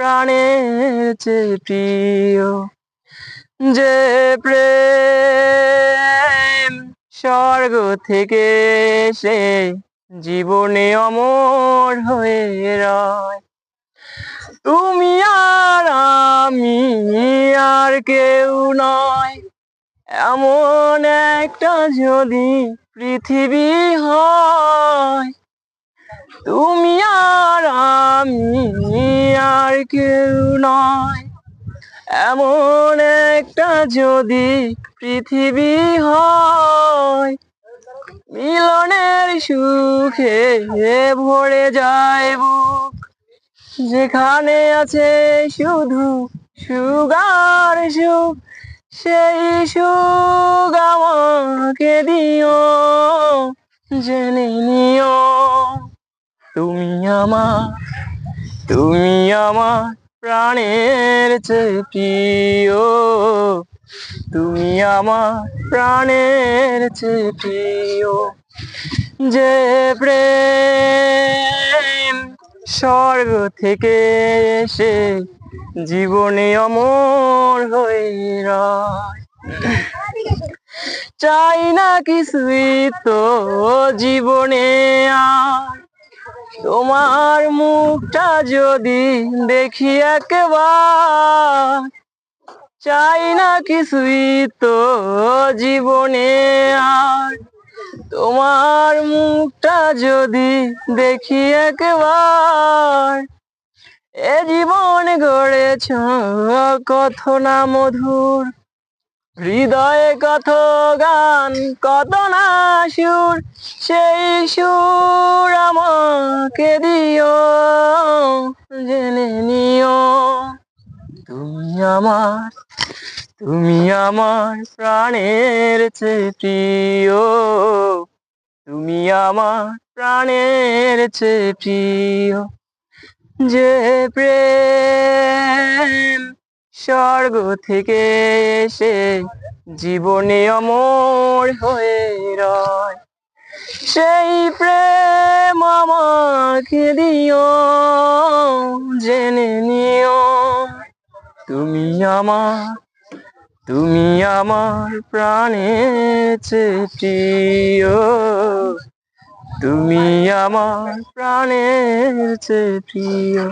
প্রাণের চেয়ে প্রিয়, যে প্রেম স্বর্গ থেকে এসে জীবনে অমর হয়ে রয়। তুমি আর আমি আর কেউ নয়, এমন একটা যদি পৃথিবী হয়। তুমি আর আমি আর কেউ নয়। এমন একটা যদি পৃথিবী হয়, মিলনের সুখে ভরে যায় বুক। যেখানে আছে শুধু সুগার সুখ, সেই সুখ আমাকে দিও, জেনে নিও। তুমি আমার তুমি আমার প্রাণের প্রিয়। তুমি আমার প্রাণের প্রিয়। যে প্রেম স্বর্গ থেকে এসে জীবনে অমর হয়ে চাই না কিছুই তো জীবনে আর তোমার মুখটা যদি দেখি একবার, চাই না কিছুই তো জীবনে আর। তোমার মুখটা যদি দেখি একবার, এ জীবন গড়েছ কত না মধুর। হৃদয়ে কত গান, কত না সুর, সেই সুর আমাকে দিও, জেনে নিও। তুমি আমার তুমি আমার প্রাণের চেয়ে তুমি আমার প্রাণের চেয়ে প্রিয়। যে প্রেম স্বর্গ থেকে এসে জীবনে অমর হয়ে রয়। সেই প্রেম আমাকে দিও, জেনে নিও। তুমি আমার তুমি আমার প্রাণের চেটিও তুমি আমার চেয়ে প্রিয়।